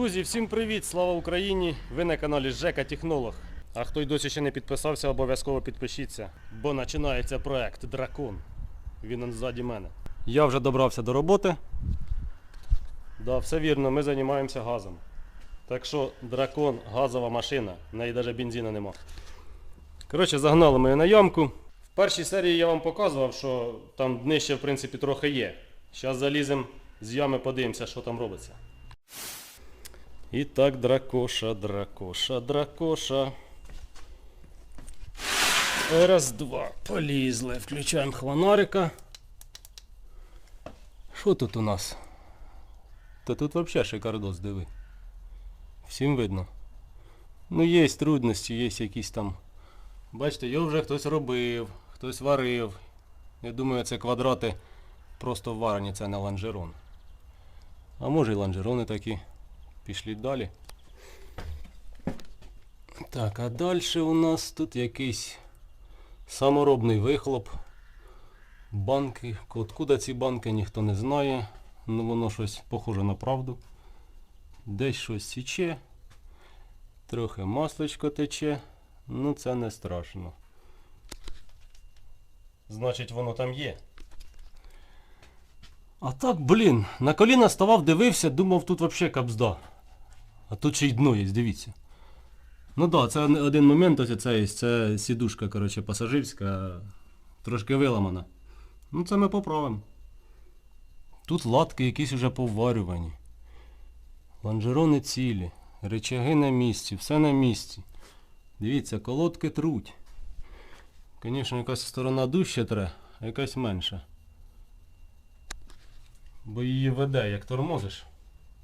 Друзі, всім привіт! Слава Україні! Ви на каналі Жека Технолог. А хто й досі ще не підписався, обов'язково підпишіться, бо починається проект Дракон. Він он ззаді мене. Я вже добрався до роботи. Да, все вірно, ми займаємося газом. Так що дракон, газова машина, в неї навіть бензину нема. Коротше, загнали ми на ямку. В першій серії я вам показував, що там днище, в принципі, трохи є. Зараз заліземо з ями, подивимося, що там робиться. І так, дракоша, дракоша, дракоша. Раз, два, полізли. Включаємо хвонарика. Що тут у нас? Та тут взагалі шикардос, диви. Всім видно. Ну є трудності, є якісь там. Бачите, його вже хтось робив, хтось варив. Я думаю, це квадрати просто варені, це не лонжерон. А може і лонжерони такі. Пішли далі. Так, а далі у нас тут якийсь саморобний вихлоп. Банки. Откуда ці банки ніхто не знає. Ну воно щось похоже на правду. Десь щось січе. Трохи масличко тече. Ну це не страшно. Значить воно там є. А так, блін, на коліна ставав, дивився, думав, тут взагалі капзда. А тут ще й дно є, дивіться. Ну так, да, це один момент, ось це є, це сідушка, коротше, пасажирська, трошки виламана. Ну це ми поправимо. Тут латки якісь вже поварювані. Лонжерони цілі, речаги на місці, все на місці. Дивіться, колодки труть. Звісно, якась сторона дужче тре, а якась менша. Бо її веде, як тормозиш.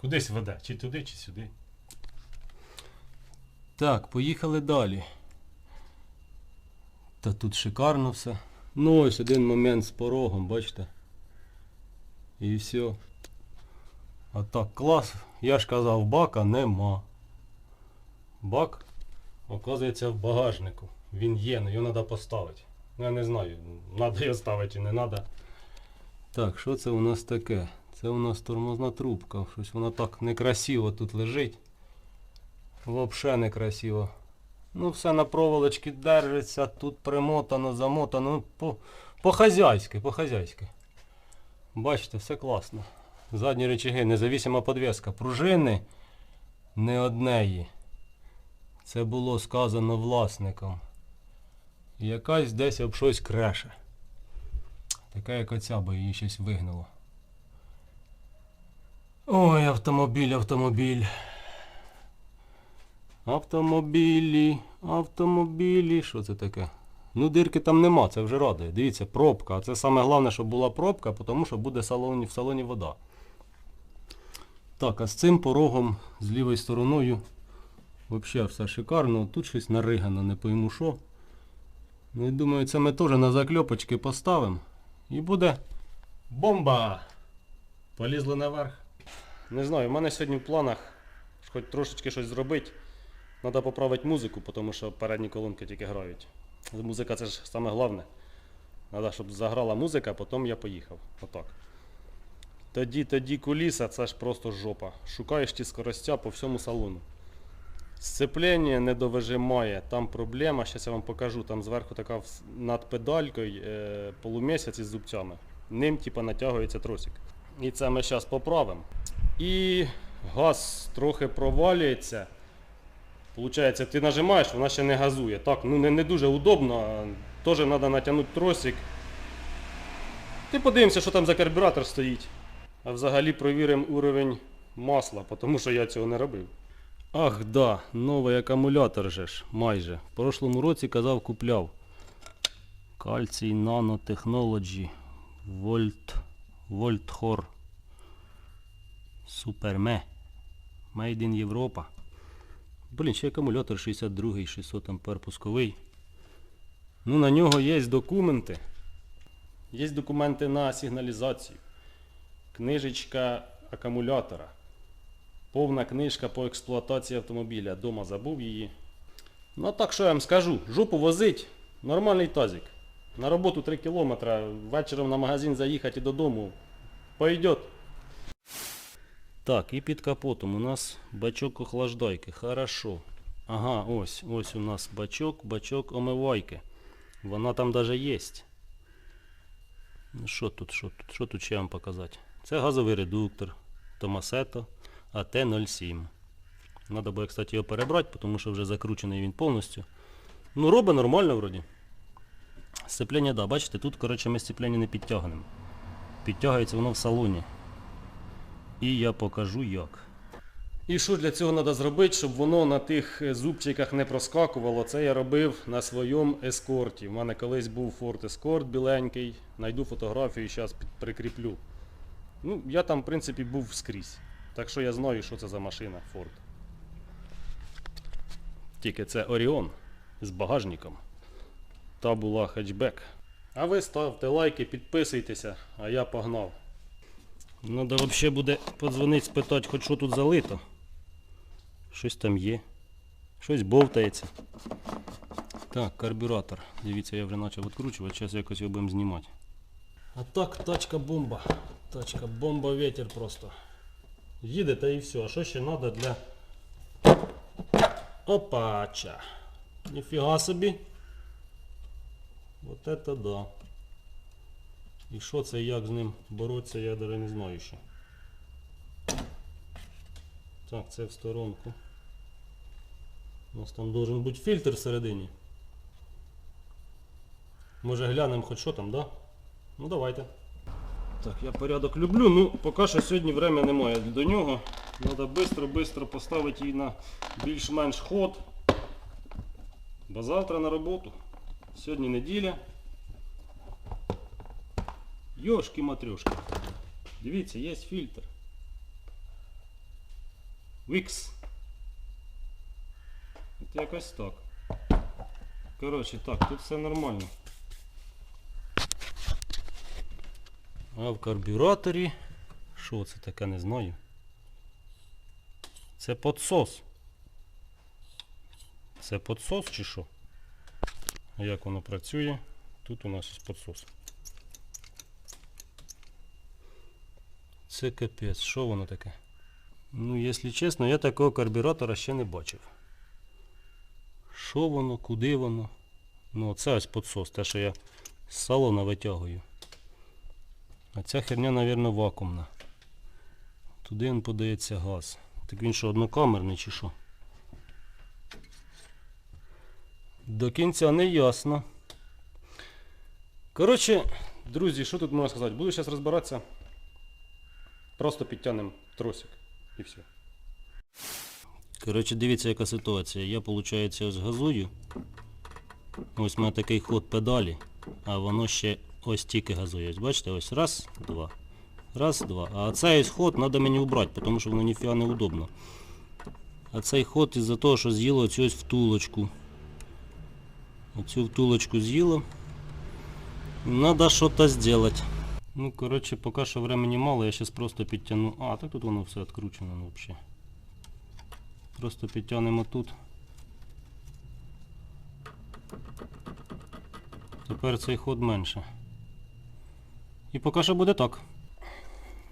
Кудись веде, чи туди, чи сюди. Так, поїхали далі. Та тут шикарно все. Ну ось один момент з порогом, бачите. І все. А так, клас. Я ж казав, бака нема. Бак, оказується, в багажнику. Він є, але його треба поставити. Ну, Я не знаю, треба його ставити чи не треба. Так, що це у нас таке? Це у нас тормозна трубка. Щось вона так некрасиво тут лежить. Взагалі некрасиво. Ну все на проволочці держиться, тут примотано, замотано. Ну, по, по-хазяйськи, по-хазяйськи. Бачите, все класно. Задні речаги, независима подвеска. Пружини не однеї. Це було сказано власником. Якась десь об щось креше. Така як оця, бо її щось вигнало. Ой, автомобіль, автомобіль. Автомобілі, автомобілі. Що це таке? Ну дирки там нема, це вже радує. Дивіться, пробка. А це саме головне, щоб була пробка, тому що буде в салоні, в салоні вода. Так, а з цим порогом з лівою стороною взагалі все шикарно. Тут щось наригано, не пойму що. Ну і думаю, це ми теж на закльопочки поставимо. І буде бомба! Полізли наверх. Не знаю, в мене сьогодні в планах хоч трошечки щось зробити. Треба поправити музику, тому що передні колонки тільки грають. Музика це ж саме головне. Треба, щоб заграла музика, а потім я поїхав. Отак. Тоді, тоді куліса це ж просто жопа. Шукаєш ті скоростя по всьому салону. Сцеплення не довижимає, там проблема, зараз я вам покажу, там зверху така над педалькою е, полумісяць із зубцями. Ним типа натягується тросик. І це ми зараз поправимо. І газ трохи провалюється. Получається, ти нажимаєш, вона ще не газує. Так, ну не, не дуже удобно, теж треба натягнути тросик. Ти подивимося, що там за карбюратор стоїть. А взагалі провіримо уровень масла, тому що я цього не робив. Ах да, новий акумулятор же ж, майже. В прошлому році казав купляв. Кальцій Nanotechnology Вольт Вольтхор Суперме Made in Європа. Блін, ще акумулятор 62 600 ампер пусковий. Ну на нього є документи. Є документи на сигналізацію. Книжечка акумулятора. Повна книжка по експлуатації автомобіля. Дома забув її. Ну так що я вам скажу, жопу возить, нормальний тазик. На роботу 3 кілометри, вечором на магазин заїхати і додому. Пойдет. Так, і під капотом у нас бачок охлаждайки. Хорошо. Ага, ось, ось у нас бачок, бачок омивайки. Вона там даже є. Ну що тут, що тут, що тут ще вам показати? Це газовий редуктор Tomasetto AT07. Надо буде, кстати, його перебрати, тому що вже закручений він повністю. Ну, робить нормально вроді. Сцеплення, да, бачите, тут, коротше, ми сцеплення не підтягнемо. Підтягується воно в салоні. І я покажу як. І що для цього треба зробити, щоб воно на тих е, зубчиках не проскакувало? Це я робив на своєму ескорті. У мене колись був Ford Escort біленький. Найду фотографію і зараз прикріплю. Ну, я там, в принципі, був скрізь. Так що я знаю, що це за машина Ford. Тільки це Orion з багажником. Та була хетчбек. А ви ставте лайки, підписуйтеся, а я погнав. Надо взагалі буде подзвонити, спитати, хоч що тут залито. Щось там є. Щось бовтається. Так, карбюратор. Дивіться, я вже почав відкручувати, зараз якось його будемо знімати. А так, тачка бомба. Тачка бомба ветер просто. Їде та і все. А що ще треба для. Опача. Ніфіга собі. Вот это да. І що це як з ним боротися, я навіть не знаю ще. Так, це в сторонку. У нас там должен бути фільтр всередині. Може глянемо хоч що там, да? Ну давайте. Так, я порядок люблю, ну поки що сьогодні время немає до нього. Треба швидко-швидко поставити її на більш-менш ход. Бо завтра на роботу. Сьогодні неділя. Йошки матрешки. Дивіться, є фільтр. Вікс. От якось так. Коротше, так, тут все нормально. А в карбюраторі. Що це таке, не знаю. Це подсос. Це подсос чи що? А як воно працює? Тут у нас є подсос. Це капець, що воно таке? Ну, якщо чесно, я такого карбюратора ще не бачив. Що воно, куди воно? Ну, це ось подсос, те, що я з салона витягую. А ця херня, мабуть, вакуумна. Туди він подається газ. Так він що, однокамерний чи що? До кінця не ясно. Коротше, друзі, що тут можна сказати? Буду зараз розбиратися. Просто підтягнемо тросик і все. Коротше, дивіться, яка ситуація. Я, виходить, ось газую. Ось у мене такий ход педалі, а воно ще ось тільки газує. Ось бачите, ось раз, два. Раз, два. А цей ход треба мені убрати, тому що воно ніфіга не удобно. А цей ход із-за того, що з'їло оцю ось втулочку. Оцю втулочку з'їло. Надо что-то сделать. Ну, короче, пока что времени мало, я сейчас просто підтягну. А, так тут воно все відкручено вообще. Просто підтягнемо тут. Тепер цей ход менше. І поки що буде так.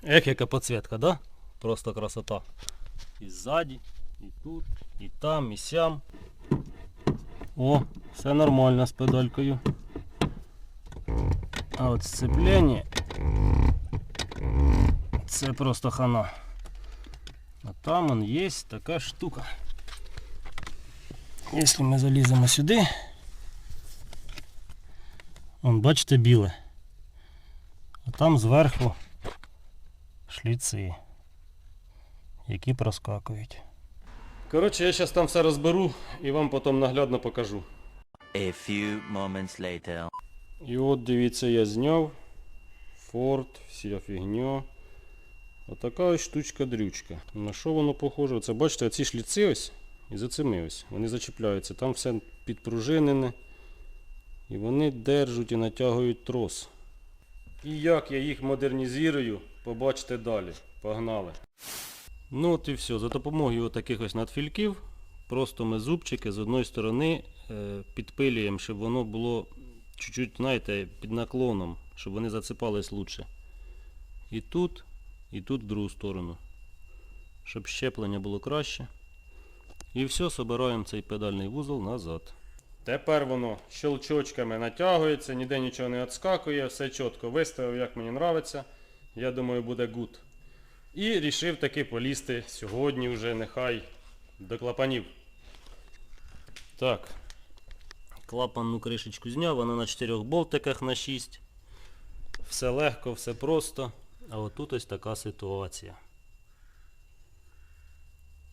Ех, яка підсвітка, да? Просто красота. І ззаді, і тут, і там, і сям. О, все нормально з педалькою. А от сцеплення це просто хана. А там он є така штука. Якщо ми заліземо сюди, он бачите біле. А там зверху шліци, які проскакують. Коротше, я зараз там все розберу і вам потім наглядно покажу. A few moments later. І от дивіться, я зняв. Форд, вся фігня. Отака ось штучка-дрючка. На що воно похоже? Це бачите, ці шліци ось і за цими ось. Вони зачіпляються. Там все підпружинене. І вони держать і натягують трос. І як я їх модернізую, побачите далі. Погнали. Ну от і все. За допомогою таких ось надфільків просто ми зубчики з одної сторони е, підпилюємо, щоб воно було чуть-чуть, знаєте, під наклоном, щоб вони зацепались лучше. І тут, і тут в другу сторону. щоб щеплення було краще. І все, собираємо цей педальний вузол назад. Тепер воно щелчочками натягується, ніде нічого не відскакує, все чітко виставив, як мені подобається. Я думаю, буде гуд. І рішив таки полізти сьогодні вже нехай до клапанів. Так. Клапанну кришечку зняв, вона на 4 болтиках на 6. Все легко, все просто. А отут ось така ситуація.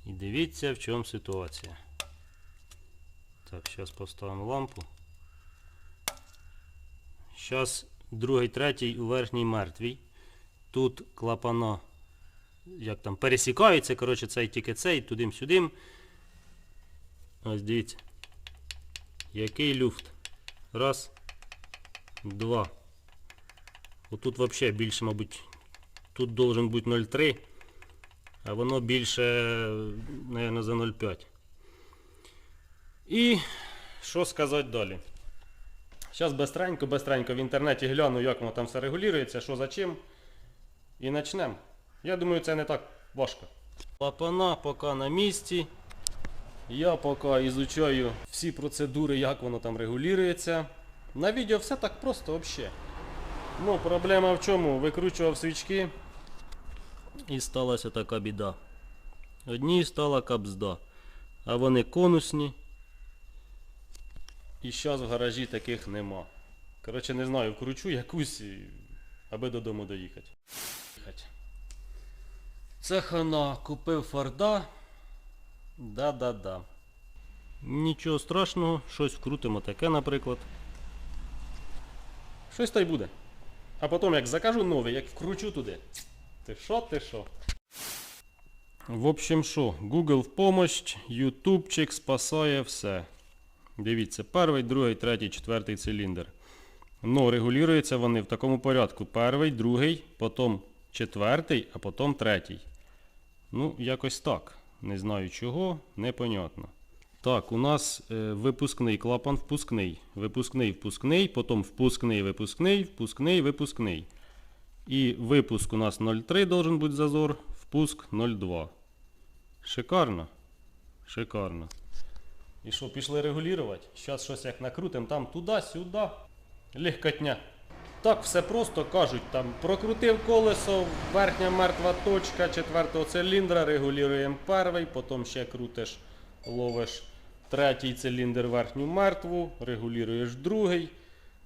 І дивіться, в чому ситуація. Так, зараз поставимо лампу. Зараз другий, третій у верхній мертвій. Тут клапана як там пересікаються, коротше, цей тільки цей, тудим-сюдим. Ось дивіться. Який люфт. Раз. Два. Отут взагалі більше, мабуть, тут должен бути 0,3, а воно більше, мабуть, за 0,5. І що сказати далі? Зараз бестренько, бестренько в інтернеті гляну, як воно там все регулюється, що за чим. І почнемо. Я думаю, це не так важко. Клапана поки на місці. Я поки ізучаю всі процедури, як воно там регулюється. На відео все так просто взагалі. Ну, проблема в чому? Викручував свічки і сталася така біда. Одній стала капзда, а вони конусні. І зараз в гаражі таких нема. Коротше, не знаю, вкручу якусь, аби додому доїхати. Це хана купив форда. Да-да-да. Нічого страшного, щось вкрутимо таке, наприклад. Щось та й буде. А потім як закажу новий, як вкручу туди. Ти що, ти що? В общем, що, Google в помощь, ютубчик спасає все. Дивіться, перший, другий, третій, четвертий циліндр. Ну, регулюються вони в такому порядку. Перший, другий, потім четвертий, а потім третій. Ну, якось так. Не знаю чого, непонятно. Так, у нас е, випускний клапан впускний. Випускний впускний, потім впускний випускний, впускний випускний. І випуск у нас 0,3 должен бути зазор, впуск 0,2. Шикарно. Шикарно. І що, пішли регулювати? Зараз щось як накрутимо, там туди-сюди. Легкотня. Так все просто кажуть, там прокрутив колесо, верхня мертва точка четвертого циліндра, регулюємо перший, потім ще крутиш, ловиш третій циліндр верхню мертву, регулюєш другий.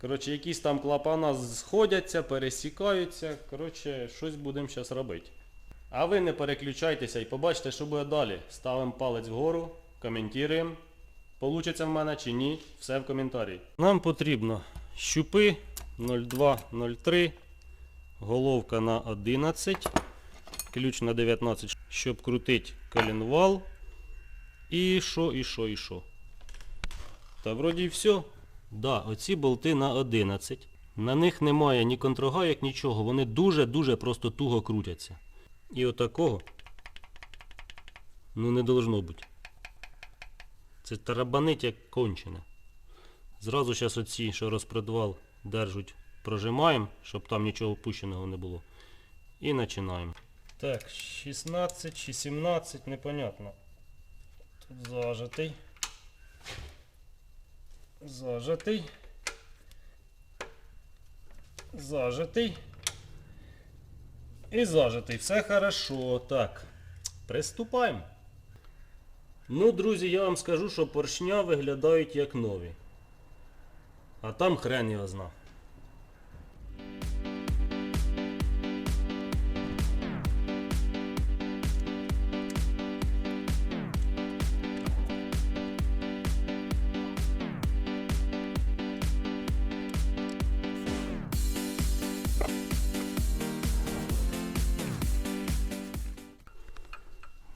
Коротше, якісь там клапана сходяться, пересікаються. Коротше, щось будемо зараз робити. А ви не переключайтеся і побачите, що буде далі. Ставимо палець вгору, коментуємо. Получиться в мене чи ні, все в коментарі. Нам потрібно щупи 02, 03, головка на 11, ключ на 19, щоб крутити коленвал. І що, і що, і що. Та вроді і все. Да, оці болти на 11. На них немає ні контрогайок, нічого. Вони дуже-дуже просто туго крутяться. І отакого ну не должно бути. Це тарабанить як кончене. Зразу зараз оці, що розпредвал держуть, прожимаємо, щоб там нічого опущеного не було. І починаємо. Так, 16 чи 17, непонятно. Тут зажатий. Зажатий. Зажатий. І зажатий. Все хорошо. Так. Приступаємо. Ну, друзі, я вам скажу, що поршня виглядають як нові. А там хрен його зна.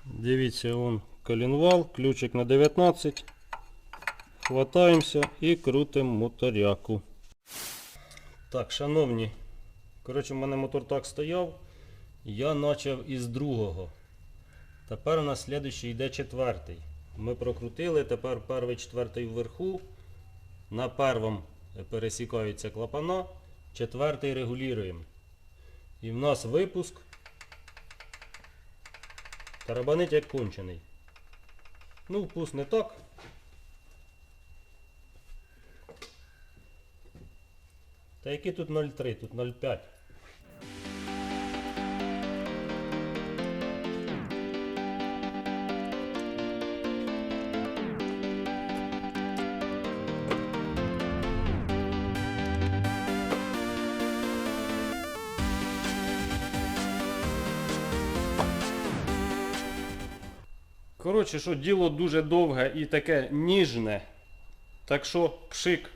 Дивіться, он коленвал, ключик на 19. Хватаємося і крутимо моторяку. Так, шановні, коротше, в мене мотор так стояв. Я почав із другого. Тепер у нас слідуючий йде четвертий. Ми прокрутили, тепер перший, четвертий вверху. На первому пересікаються клапана, четвертий регулюємо. І в нас випуск Тарабанить як кончений. Ну, вкус не так. Та які тут 0,3, тут 0,5. Коротше, що діло дуже довге і таке ніжне. Так що пшик.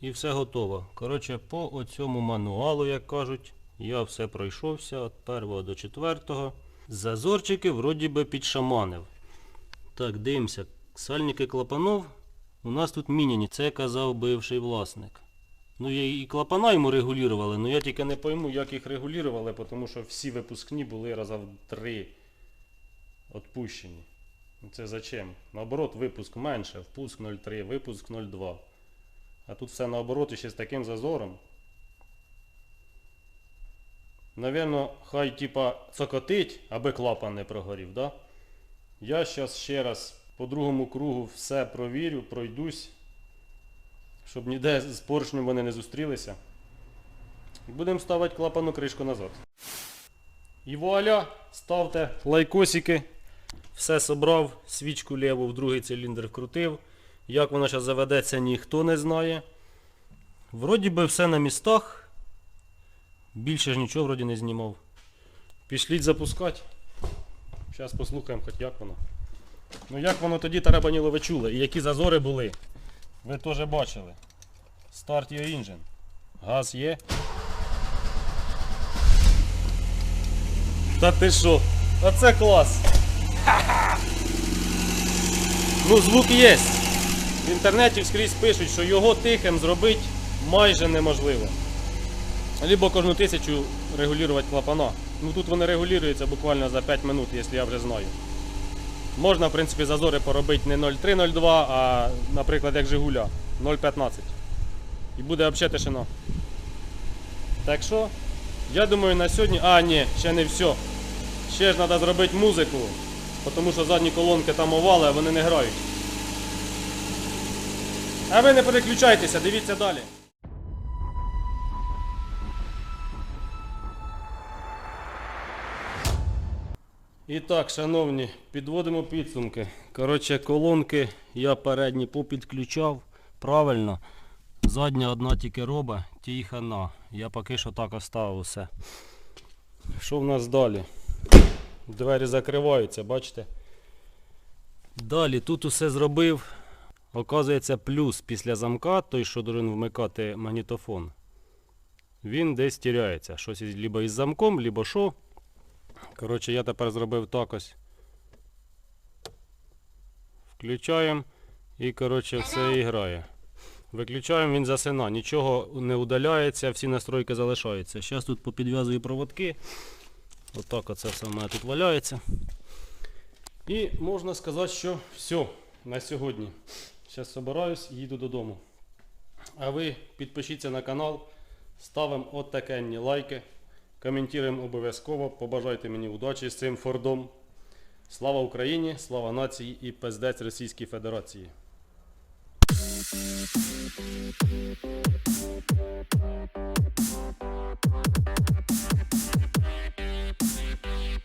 І все готово. Коротше, по оцьому мануалу, як кажуть, я все пройшовся від першого до четвертого. Зазорчики вроді би підшаманив. Так, дивимося. Сальники клапанов у нас тут міняні, це казав бивший власник. Ну я і клапана йому регулювали, але я тільки не пойму, як їх регулювали, тому що всі випускні були раза в три відпущені. Ну, Це зачем? Наоборот, випуск менше, впуск 0,3, випуск 0,2. А тут все наоборот і ще з таким зазором. Навірно, хай типа цокотить, аби клапан не прогорів, да? Я зараз ще раз по другому кругу все провірю, пройдусь, щоб ніде з поршнем вони не зустрілися. І будемо ставити клапану кришку назад. І вуаля, ставте лайкосики. Все собрав, свічку ліву в другий циліндр вкрутив. Як вона зараз заведеться, ніхто не знає. Вроді би все на містах. Більше ж нічого вроді не знімав. Пішліть запускати. Зараз послухаємо хоч як воно. Ну як воно тоді тарабаніло ви чули і які зазори були. Ви теж бачили. Старт your engine. Газ є. Та ти що? Оце клас! Ну, звук є. В інтернеті скрізь пишуть, що його тихим зробити майже неможливо. Либо кожну тисячу регулювати клапана. Ну тут вони регулюються буквально за 5 минут, якщо я вже знаю. Можна, в принципі, зазори поробити не 0,3-0,2, а, наприклад, як Жигуля 0,15. І буде взагалі тишина. Так що, я думаю, на сьогодні. А, ні, ще не все. Ще ж треба зробити музику, тому що задні колонки там овали, а вони не грають. А ви не переключайтеся, дивіться далі. І так, шановні, підводимо підсумки. Коротше, колонки я передні попідключав правильно. Задня одна тільки роба, ті хана. Я поки що так оставив все. Що в нас далі? Двері закриваються, бачите? Далі тут усе зробив. Оказується, плюс після замка, той, що должен вмикати магнітофон, він десь тіряється. Щось либо із замком, либо що. Коротше, я тепер зробив так ось. Включаємо і коротше все і грає. Виключаємо, він засина, нічого не удаляється, всі настройки залишаються. Зараз тут попідв'язую проводки. Отак оце все в мене тут валяється. І можна сказати, що все на сьогодні. Зараз збираюсь і їду додому. А ви підпишіться на канал, ставимо отакенні лайки, коментуємо обов'язково, побажайте мені удачі з цим фордом. Слава Україні, слава нації і пиздець Російській Федерації. Thank you. Thank you.